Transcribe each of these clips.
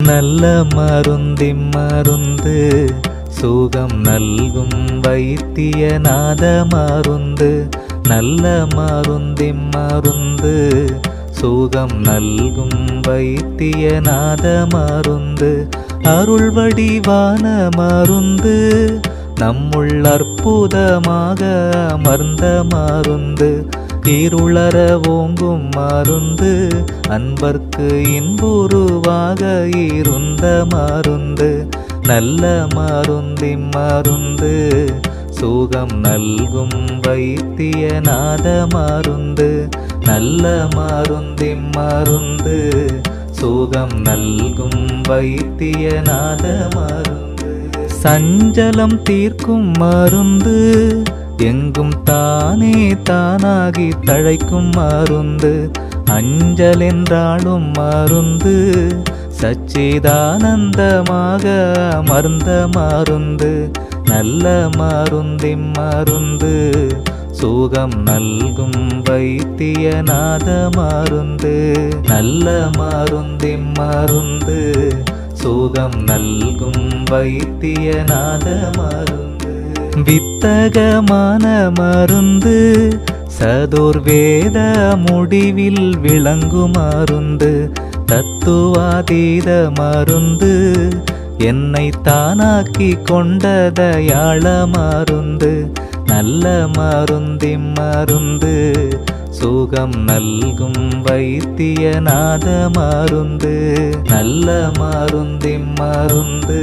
நல்ல மருந்தி மருந்து சுகம் நல்கும் வைத்தியநாத மருந்து நல்ல மருந்தி மருந்து சுகம் நல்கும் வைத்தியநாத மருந்து அருள் வடிவான மருந்து நம்முள் அற்புதமாக அமர்ந்த மருந்து தீருளர ஓங்கும் மருந்து அன்பர்க்கு இன்புருவாக இருந்த மருந்து நல்ல மருந்தி மருந்து சுகம் நல்கும் வைத்தியநாத மருந்து நல்ல மருந்தி மருந்து சுகம் நல்கும் வைத்தியநாத மருந்து. சஞ்சலம் தீர்க்கும் மருந்து எங்கும் தானே தானாகி தழைக்கும் மருந்து அஞ்சல் என்றாலும் மருந்து சச்சிதானந்தமாக மருந்த மருந்து நல்ல மருந்தி மருந்து சுகம் நல்கும் வைத்தியநாத மருந்து நல்ல மருந்தி மருந்து சுகம் நல்கும் வைத்தியநாத மருந்து. வித்தகமான மருந்து சதுர்வேத முடிவில் விளங்கும் மருந்து தத்துவாதீத மருந்து என்னை தானாக்கி கொண்ட தயாள மருந்து நல்ல மருந்தி மருந்து சுகம் நல்கும் வைத்தியநாத மருந்து நல்ல மருந்தி மருந்து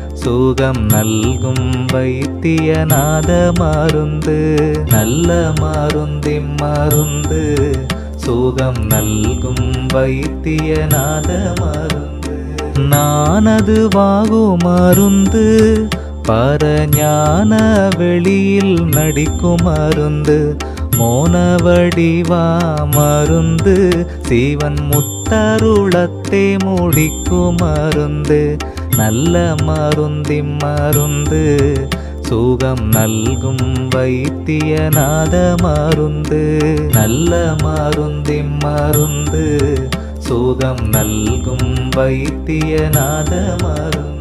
சுகம் நல்கும் வைத்தியநாத மருந்து நல்ல மருந்தி மருந்து சுகம் நல்கும் வைத்தியநாத மருந்து நானது வாகு மருந்து பரஞான வெளியில் நடிக்கும் மருந்து மோனவடிவா மருந்து சிவன் முத்தருளத்தை முடிக்கும் மருந்து நல்ல மருந்தி மருந்து சுகம் நல்கும் வைத்தியநாத மருந்து. நல்ல மருந்தி மருந்து சுகம் நல்கும் வைத்தியநாத மருந்து.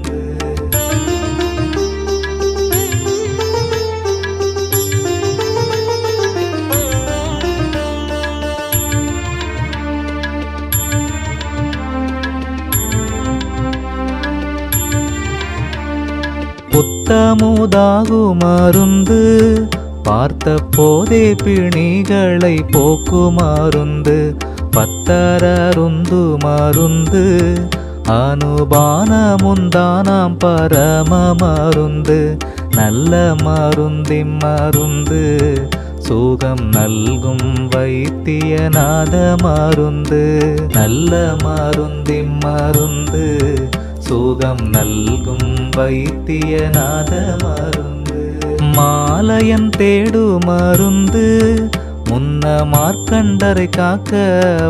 புத்தமுதாகு மருந்து பார்த்த போதே பிணிகளை போக்குமாருந்து பத்தரருந்து மருந்து அனுபானமுந்தானாம் பரம மருந்து நல்ல மருந்தி மருந்து சுகம் நல்கும் வைத்தியநாத மருந்து நல்ல மருந்தி மருந்து சுகம் நல்கும் வை வைத்தியநாத மருந்து. மாலையன் தேடு மருந்து. முன்ன மார்க்கண்டரை காக்க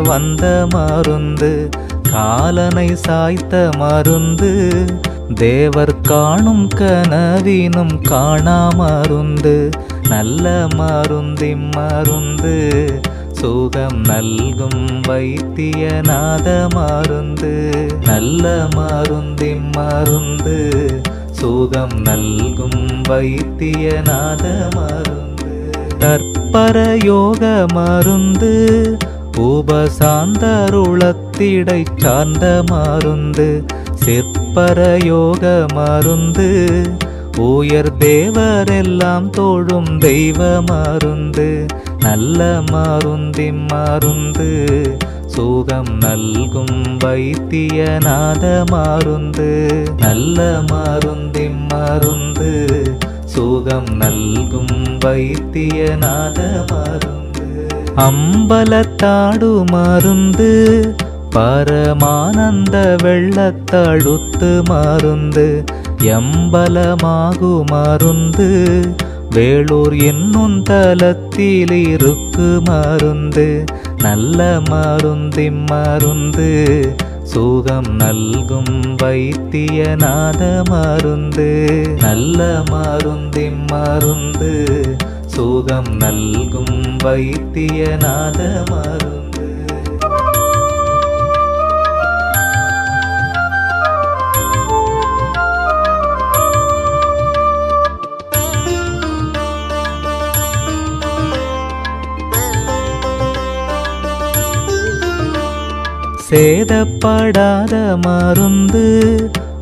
வந்த மருந்து. காலனை சாய்த்த மருந்து. தேவர் காணும் கனவினும் காணா மருந்து. நல்ல மருந்தி மருந்து. சுகம் நல்கும் வைத்தியநாத மருந்து. நல்ல மருந்தி மருந்து. சுகம் நல்கும் வைத்தியநாத மருந்து தற்பர யோக மருந்து உபசாந்தருளத்திடை சார்ந்த மருந்து. சிற்பர யோக மருந்து உயர் தேவரெல்லாம் தோழும் தெய்வ மருந்து. நல்ல மருந்தி மருந்து சுகம் நல்கும் வைத்தியநாத மருந்து நல்ல மருந்தி மருந்து சுகம் நல்கும் வைத்தியநாத மருந்து அம்பலத்தாடு மருந்து பரமானந்த வெள்ளத்தழுத்து மருந்து எம்பலமாகு மருந்து வேலூர் என்னும் தலத்தில் இருக்கு மருந்து நல்ல மருந்தி மருந்து. சுகம் நல்கும் வைத்தியநாத மருந்து நல்ல மருந்தி மருந்து. சுகம் நல்கும் வைத்தியநாத மருந்து. சேதப்படாத மருந்து.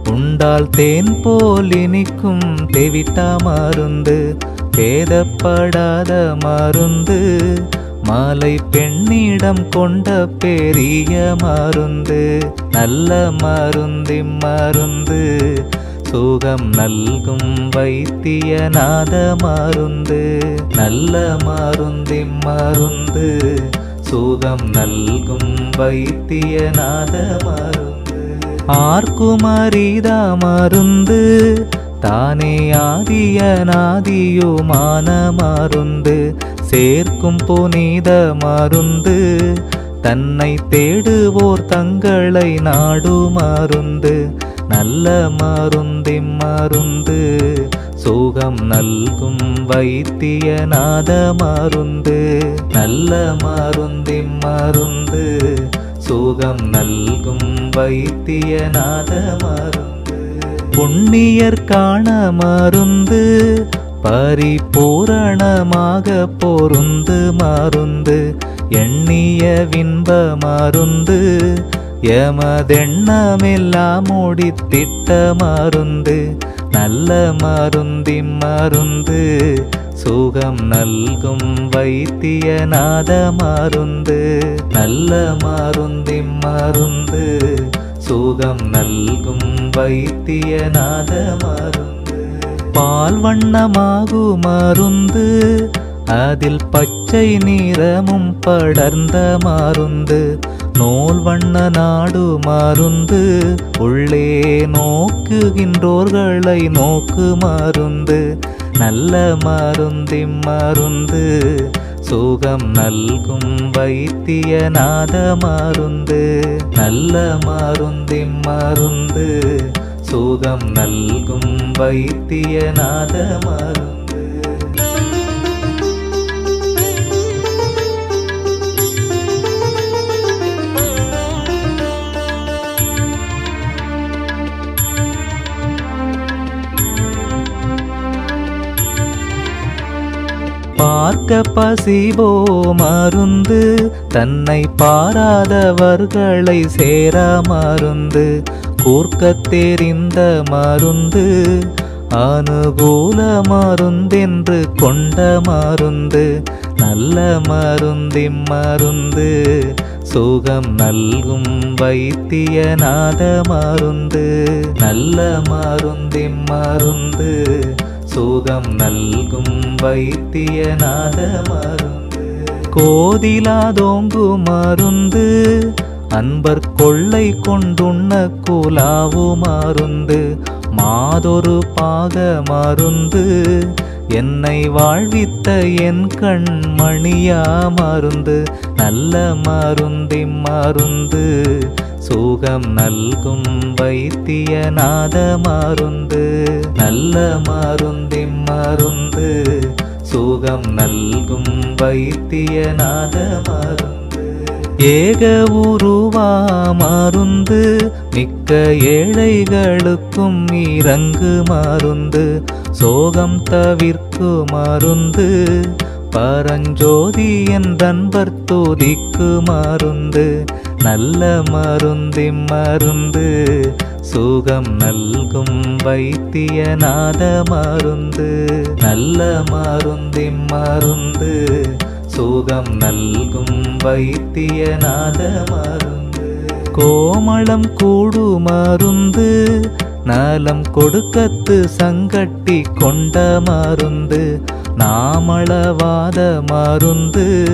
உண்டால் தேன் போல் இனிக்கும் தெவிட்டா மருந்து. சேதப்படாத மருந்து. மாலை பெண்ணிடம் கொண்ட பெரிய மருந்து. நல்ல மருந்தி மருந்து சுகம் நல்கும் வைத்தியநாத மருந்து. நல்ல மருந்தி மருந்து சுகம் நல்கும் வைத்தியநாத மருந்து. ஆர்க்குமரிதா மருந்து தானே ஆதிய நாதியுமான மருந்து. சேர்க்கும் புனித மருந்து தன்னை தேடுவோர் தங்களை நாடு மருந்து. நல்ல மருந்தி மருந்து சுகம் நல்கும் வைத்தியநாத மருந்து நல்ல மருந்தி மருந்து சுகம் நல்கும் வைத்தியநாத மருந்து புண்ணியர் காண மருந்து பரிபூரணமாக பொருந்து மருந்து எண்ணிய வின்ப மருந்து எமதெண்ணமெல்லாம் முடித்திட்ட மருந்து நல்ல மருந்தி மருந்து சுகம் நல்கும் வைத்தியநாத மருந்து. நல்ல மருந்தி மருந்து சுகம் நல்கும் வைத்தியநாத மருந்து. பால் வண்ணமாகு மருந்து அதில் பச்சை நிறமும் படர்ந்த மருந்து. நூல் வண்ண நாடு மருந்து உள்ளே நோக்குகின்றோர்களை நோக்கு மருந்து நல்ல மருந்தி மருந்து சுகம் நல்கும் வைத்தியநாத மருந்து நல்ல மருந்தி மருந்து சுகம் நல்கும் வைத்தியநாத மருந்து. பார்க்க பசிவோ மருந்து தன்னை பாராதவர்களை சேரா மருந்து கூர்க்க தெரிந்த மருந்து அனுகூல மருந்தென்று கொண்ட மருந்து நல்ல மருந்தி மருந்து சுகம் நல்கும் வைத்தியநாத மருந்து நல்ல மருந்தி மருந்து சுகம் நல்கும் வைத்தியநாத மருந்து கோதிலாதோங்கு மருந்து அன்பர் கொள்ளை கொண்டுண்ண குலாவு மருந்து மாதொரு பாக மருந்து என்னை வாழ்வித்த என் கண் மணியா மருந்து நல்ல மருந்தி மருந்து சுகம் நல்கும் வைத்தியநாத மருந்து நல்ல மருந்தி மருந்து. சுகம் நல்கும் வைத்தியநாத மருந்து ஏக உருவா மருந்து மிக்க ஏழைகளுக்கும் இறங்கு மருந்து. சோகம் தவிர்க்கு மருந்து பரஞ்சோதி என்றன்பர் துதிக்கு மருந்து நல்ல மருந்தி மருந்து சுகம் நல்கும் வைத்தியநாத மருந்து நல்ல மருந்தி மருந்து சுகம் நல்கும் வைத்தியநாத மருந்து. கோமளம் கூடு மருந்து நலம் கொடுக்கத்து சங்கட்டி கொண்ட மருந்து நாமளவாத மருந்து.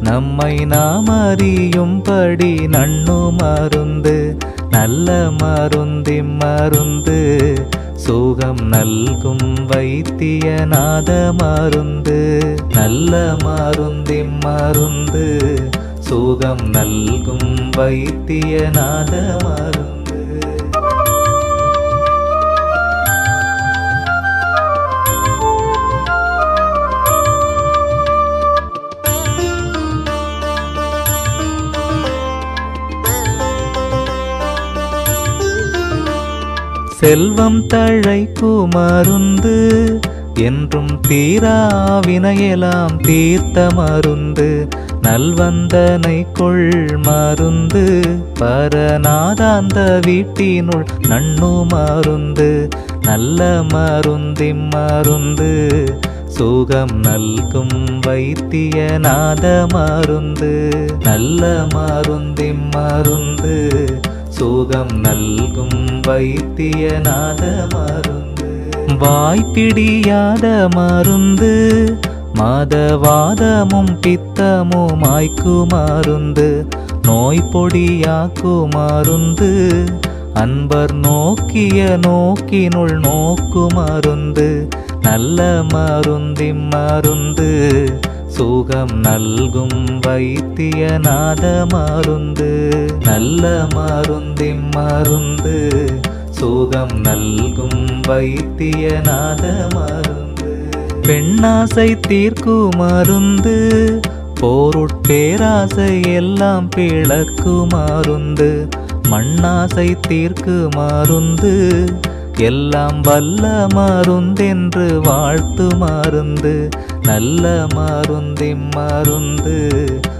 நம்மை நாம் அறியும்படி நண்ணு மருந்து நல்ல மருந்தி மருந்து. சுகம் நல்கும் வைத்தியநாத மருந்து நல்ல மருந்தி மருந்து. சுகம் நல்கும் வைத்தியநாத மருந்து. செல்வம் தழைக்கு மருந்து என்றும் தீராவினையெல்லாம் தீர்த்த மருந்து நல்வந்தனை கொள் மருந்து பரநாதாந்த வீட்டினுள் நண்ணு மருந்து நல்ல மருந்தி மருந்து சுகம் நல்கும் வைத்தியநாத மருந்து நல்ல மருந்தி மருந்து சுகம் நல்கும் வைத்தியநாத மருந்து வாய்ப்பிடியாத மருந்து மதவாதமும் பித்தமும் மருந்து நோய் பொடியாக்கு மருந்து அன்பர் நோக்கிய நோக்கினுள் நோக்கு மருந்து நல்ல மருந்தி மருந்து சுகம் நல்கும் வைத்தியநாத மருந்து நல்ல மருந்தி மருந்து சுகம் நல்கும் வைத்தியநாத மருந்து பெண்ணாசை தீர்க்கு மருந்து போருட்பேராசை எல்லாம் பிளக்கு மருந்து மண்ணாசை தீர்க்கு மருந்து எல்லாம் வல்ல மருந்தென்று வாழ்த்து மருந்து நல்ல மருந்தி மருந்து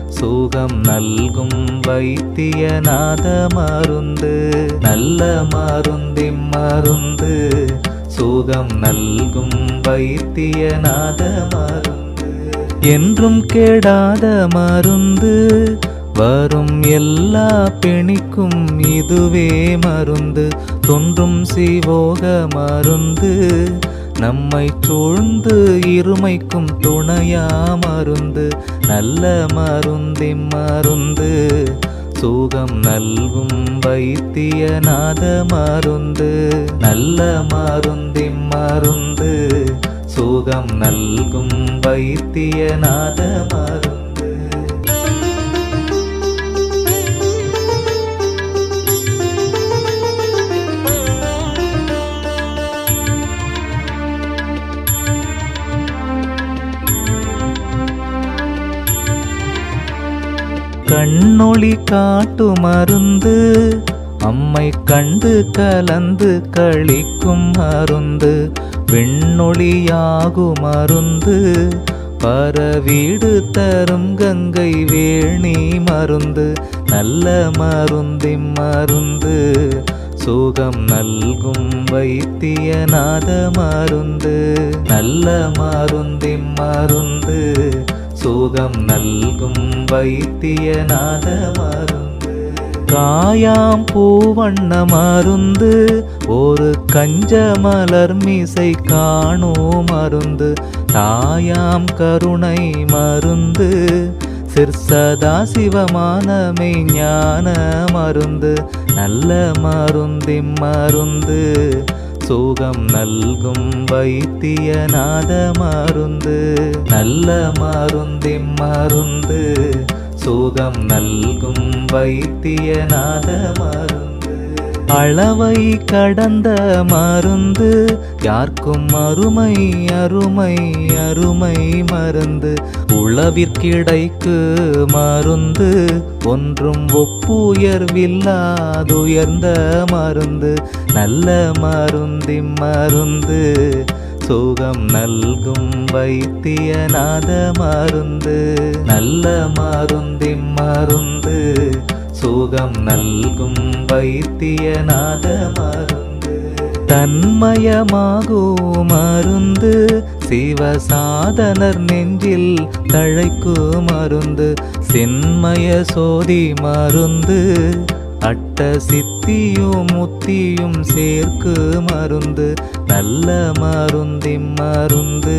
சுகம் நல்கும் வைத்தியநாத மருந்து. நல்ல மருந்தி மருந்து சுகம் நல்கும் வைத்தியநாத மருந்து. என்றும் கெடாத மருந்து வரும் எல்லா பிணிக்கும் இதுவே மருந்து. தொன்றும் சிவோக மருந்து நம்மை சூழ்ந்து இருமைக்கும் துணையா மருந்து நல்ல மருந்தி மருந்து. சுகம் நல்கும் வைத்தியநாத மருந்து நல்ல மருந்தி மருந்து. சுகம் நல்கும் வைத்தியநாத மருந்து. கண்ணொளி காட்டு மருந்து அம்மை கண்டு கலந்து கழிக்கும் மருந்து விண்ணொளியாகு மருந்து பரவீடு தரும் கங்கை வேணி மருந்து நல்ல மருந்தி மருந்து சுகம் நல்கும் வைத்தியநாத மருந்து நல்ல மருந்தி மருந்து சுகம் நல்கும் வைத்தியநாத மருந்து காயாம் பூவண்ண மருந்து ஒரு கஞ்ச மலர் மீசை காணோ மருந்து தாயாம் கருணை மருந்து சிற்சதா சிவமானமை ஞான மருந்து நல்ல மருந்தி மருந்து சுகம் நல்கும் வைத்தியநாத மருந்து நல்ல மருந்தி மருந்து சுகம் நல்கும் வைத்தியநாத மருந்து அளவை கடந்த மருந்து யாருக்கும் அருமை அருமை அருமை மருந்து. உளவிற்கிடைக்கு மருந்து ஒன்றும் ஒப்புயர்வில்லாதுயர்ந்த மருந்து. நல்ல மருந்தி மருந்து சுகம் நல்கும் வைத்தியநாத மருந்து. நல்ல மருந்தி மருந்து சுகம் நல்கும் வைத்தியநாத மருந்து தன்மயமாகு மருந்து சிவசாதனர் நெஞ்சில் தழைக்கு மருந்து சின்மய சோதி மருந்து அட்ட சித்தியும் முத்தியும் சேர்க்கு மருந்து நல்ல மருந்தி மருந்து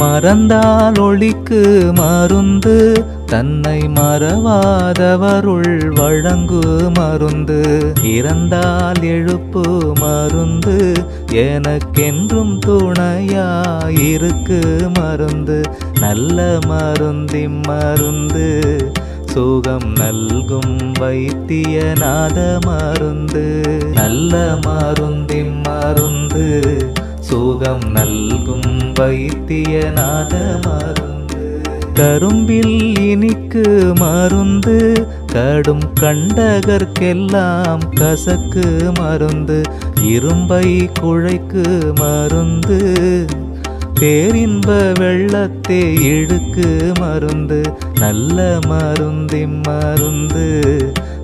மறந்தால் ஒளிக்கு மருந்து தன்னை மறவாதவருள் வழங்கு மருந்து. இறந்தால் எழுப்பு மருந்து எனக்கென்றும் துணையாயிருக்கு மருந்து. நல்ல மருந்தி மருந்து சுகம் நல்கும் வைத்தியநாத மருந்து. நல்ல மருந்தி மருந்து சுகம் நல்கும் வைத்தியநாத மருந்து கரும்பில் இனிக்கு மருந்து கடும் கண்டகர்க்கெல்லாம் கசக்கு மருந்து இரும்பை குழைக்கு மருந்து பேரின்ப வெள்ளத்தே இழுக்கு மருந்து நல்ல மருந்தி மருந்து.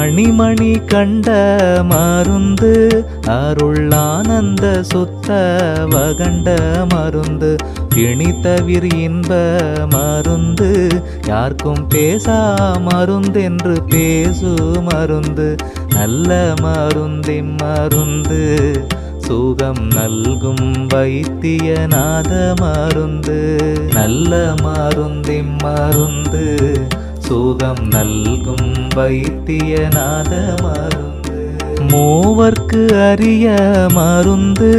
மணிமணி கண்ட மருந்து அருளானந்த சுத்த வகண்ட மருந்து. பிணி இன்ப மருந்து யாருக்கும் பேசா மருந்தென்று பேசு மருந்து. நல்ல மருந்தி மருந்து சுகம் நல்கும் வைத்தியநாத மருந்து. நல்ல மருந்தி மருந்து சுகம் நல்கும் வைத்தியநாத மருந்து மூவர்க்கு அரிய மருந்து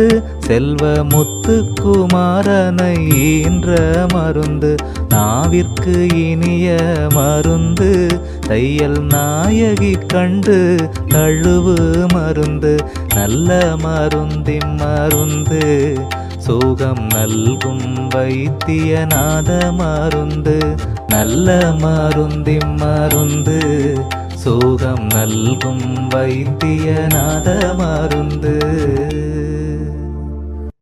செல்வ முத்துக்குமாரனை ஈன்ற மருந்து நாவிற்கு இனிய மருந்து தையல் நாயகி கண்டு தழுவு மருந்து நல்ல மருந்தின் மருந்து சுகம் நல்கும் வைத்தியநாத மருந்து நல்ல மருந்தி மருந்து சுகம் நல்கும் வைத்தியநாத மருந்து